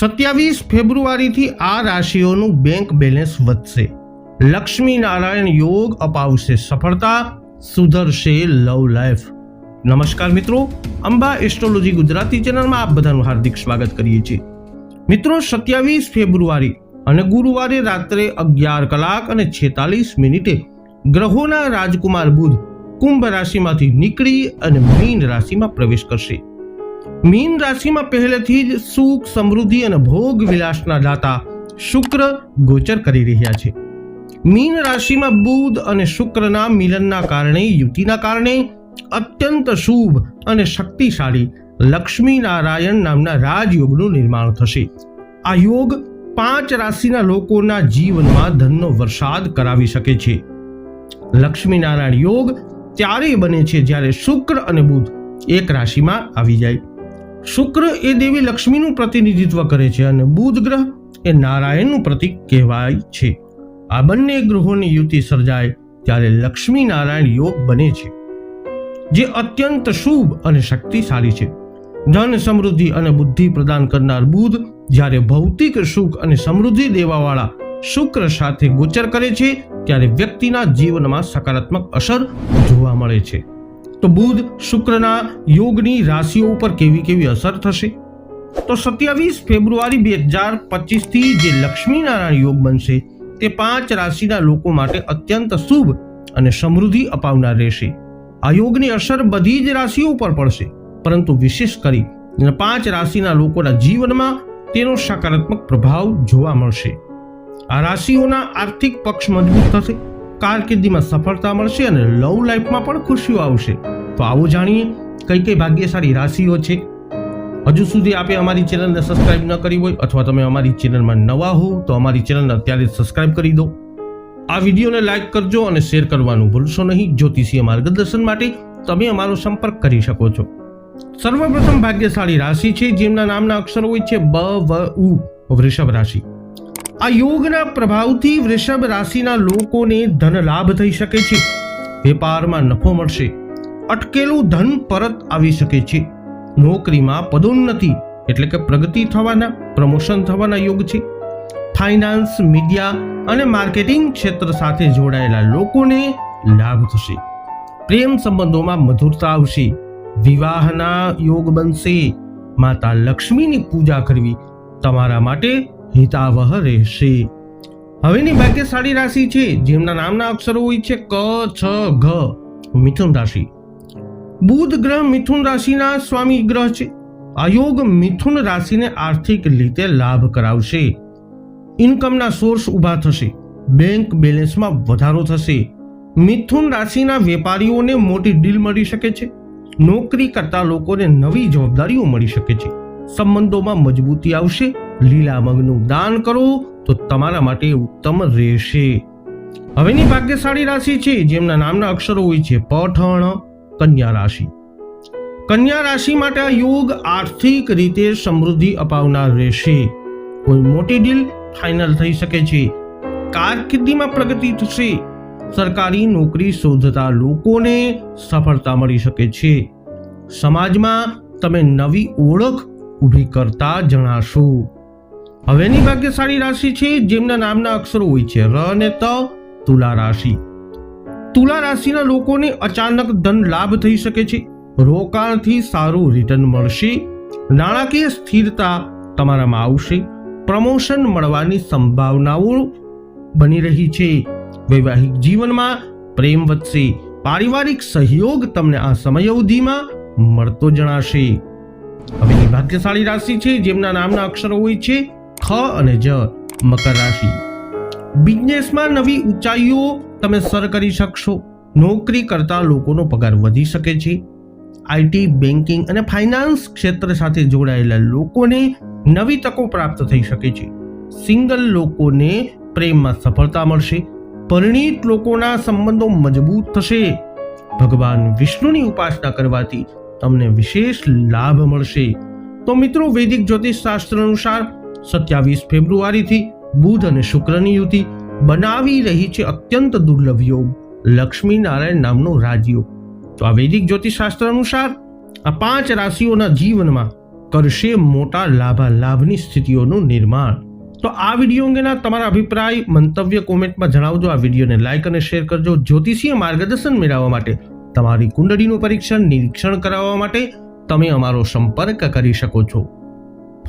સત્યાવીસ ફેબ્રુઆરીથી આ રાશિઓનું bank balance વધશે. લક્ષ્મી નારાયણ યોગ અપાવશે સફળતા, સુધરશે લવ લાઈફ નમસ્કાર મિત્રો, અંબા એસ્ટ્રોલોજી ગુજરાતી ચેનલમાં આપ બધાનું હાર્દિક સ્વાગત કરીએ છીએ. મિત્રો, સત્યાવીસ ફેબ્રુઆરી અને ગુરુવારે રાત્રે અગિયાર કલાક અને છેતાલીસ મિનિટે ગ્રહોના રાજકુમાર બુધ કુંભ રાશિમાંથી નીકળી અને મીન રાશિમાં પ્રવેશ કરશે. મીન રાશિમાં પહેલેથી જ સુખ, સમૃદ્ધિ અને ભોગ વિલાસના દાતા શુક્ર ગોચર કરી રહ્યા છે. મીન રાશિમાં બુધ અને શુક્રના મિલનના કારણે, યુતિના કારણે અત્યંત શુભ અને શક્તિશાળી લક્ષ્મી નારાયણ નામના રાજયોગનું નિર્માણ થશે. આ યોગ પાંચ રાશિના લોકોના જીવનમાં ધનનો વરસાદ કરાવી શકે છે. લક્ષ્મીનારાયણ યોગ ત્યારે બને છે જ્યારે શુક્ર અને બુધ એક રાશિમાં આવી જાય. શુક્ર એ દેવી લક્ષ્મીનું પ્રતિનિધિત્વ કરે છે અને બુધ ગ્રહ એ નારાયણનું પ્રતીક કહેવાય છે. આ બંને ગ્રહોની યુતિ સર્જાય ત્યારે લક્ષ્મી નારાયણ યોગ બને છે, જે અત્યંત શુભ અને શક્તિશાળી છે. ધન, સમૃદ્ધિ અને બુદ્ધિ પ્રદાન કરનાર બુધ જ્યારે ભૌતિક સુખ અને સમૃદ્ધિ દેવાવાળા શુક્ર સાથે ગોચર કરે છે, ત્યારે વ્યક્તિના જીવનમાં સકારાત્મક અસર જોવા મળે છે. તો બુધ શુક્રના યોગની રાશિઓ ઉપર કેવી કેવી અસર થશે? તો સત્યાવીસ ફેબ્રુઆરી બે હજાર પચીસથી જે લક્ષ્મીનારાયણ યોગ બનશે, તે પાંચ રાશિના લોકો માટે અત્યંત શુભ અને સમૃદ્ધિ અપાવનાર રહેશે. આ યોગની અસર બધી જ રાશિઓ ઉપર પડશે, પરંતુ વિશેષ કરી પાંચ રાશિના લોકોના જીવનમાં તેનો સકારાત્મક પ્રભાવ જોવા મળશે. આ રાશિઓના આર્થિક પક્ષ મજબૂત થશે કારકિર્દીમાં સફળતા મળશે અને લવ લાઈફમાં પણ ખુશીઓ આવશે. તો આવો જાણીએ, કઈ કઈ ભાગ્યશાળી રાશિઓ છે? હજુ સુધી આપે અમારી ચેનલને સબસ્ક્રાઇબ ન કરી હોય અથવા તમે અમારી ચેનલમાં નવા હો, તો અમારી ચેનલને અત્યારે સબસ્ક્રાઇબ કરી દો. આ વિડીયોને લાઇક કરજો અને શેર કરવાનું ભૂલશો નહીં. જ્યોતિષીય માર્ગદર્શન માટે તમે અમારો સંપર્ક કરી શકો છો. સર્વપ્રથમ ભાગ્યશાળી રાશિ છે, જેમના નામના અક્ષરો હોય છે, બ, વ, ઉ, વૃષભ રાશિ. આ યોગના પ્રભાવથી વૃષભ રાશિના લોકોને ધન લાભ થઈ શકે છે. વેપારમાં નફો મળશે. અટકેલું ધન પરત આવી શકે છે. નોકરીમાં પદોન્નતિ એટલે કે પ્રગતિ થવાના, પ્રમોશન થવાના યોગ છે. ફાઇનાન્સ, મીડિયા અને માર્કેટિંગ ક્ષેત્ર સાથે જોડાયેલા લોકોને લાભ થશે. પ્રેમ સંબંધોમાં મધુરતા આવશે. વિવાહના યોગ બનશે. માતા લક્ષ્મીની પૂજા કરવી તમારા માટે હિતાવહ રહેશે. હવેની ભાગ્યશાળી રાશિ છે, જેમના નામના અક્ષરો હોય છે ક, છ, ઘ. મિથુન રાશિ. બુધ ગ્રહ મિથુન રાશિના સ્વામી ગ્રહ છે. આ યોગ મિથુન રાશિને આર્થિક રીતે લાભ કરાવશે. ઇન્કમના સોર્સ ઊભા થશે. બેંક બેલેન્સમાં વધારો થશે. મિથુન રાશિના વેપારીઓને મોટી ડીલ મળી શકે છે. નોકરી કરતા લોકોને નવી જવાબદારીઓ મળી શકે છે. સંબંધોમાં મજબૂતી આવશે. લીલા મગનું દાન કરો, તો તમારા માટે ઉત્તમ રહેશે. હવેની ભાગ્યશાળી રાશિ છે, જેમના નામના અક્ષરો હોય છે, પઠણ, કન્યા રાશિ. કન્યા રાશિ માટે આ યોગ આર્થિક રીતે સમૃદ્ધિ અપાવનાર રહેશે. કોઈ મોટી ડીલ ફાઇનલ થઈ શકે છે. કારકિર્દીમાં પ્રગતિ થશે. સરકારી નોકરી શોધતા લોકોને સફળતા મળી શકે છે. સમાજમાં તમે નવી ઓળખ ઊભી કરતા જણાશો. હવેની ભાગ્યશાળી રાશિ છે, જેમના નામના અક્ષરો હોય છે, ર અને ત, તુલા રાશિ. તુલા રાશિના લોકોને અચાનક ધન લાભ થઈ શકે છે. રોકાણથી સારું રિટર્ન મળશે. નાણાકીય સ્થિરતા તમારામાં આવશે. પ્રમોશન મળવાની સંભાવનાઓ બની રહી છે. વૈવાહિક જીવનમાં પ્રેમ વધશે. પારિવારિક સહયોગ તમને આ સમયાવધિમાં મળતો જણાશે. હવેની ભાગ્યશાળી રાશિ છે, જેમના નામના અક્ષરો હોય છે ખ અને જ મકર રાશિ. બિઝનેસમાં નવી ઊંચાઈઓ તમે સર કરી શકશો. નોકરી કરતા લોકોનો પગાર વધી શકે છે. આઈટી બેન્કિંગ અને ફાઇનાન્સ ક્ષેત્ર સાથે જોડાયેલા લોકોને નવી તકો પ્રાપ્ત થઈ શકે છે. સિંગલ લોકોને પ્રેમમાં સફળતા મળશે. પરિણીત લોકોના સંબંધો મજબૂત થશે. ભગવાન વિષ્ણુની ઉપાસના કરવાથી તમને વિશેષ લાભ મળશે. તો મિત્રો, વૈદિક જ્યોતિષ શાસ્ત્ર અનુસાર સત્યાવીસ ફેબ્રુઆરીથી બુધ અને શુક્રની યુતિ બનાવી રહી છે અત્યંત દુર્લભ યોગ. લક્ષ્મી નારાયણ નામનો રાજયોગ તો આ વૈદિક જ્યોતિષ શાસ્ત્ર અનુસાર આ પાંચ રાશિઓના જીવનમાં કરશે મોટા લાભા લાભની સ્થિતિઓનું નિર્માણ. તો આ વીડિયો અંગેના તમારા અભિપ્રાય, મંતવ્ય કોમેન્ટમાં જણાવજો. આ વિડીયોને લાઇક અને શેર કરજો. જ્યોતિષીય માર્ગદર્શન મેળવવા માટે તમારી કુંડળીનું પરીક્ષણ, નિરીક્ષણ કરાવવા માટે તમે અમારો સંપર્ક કરી શકો છો.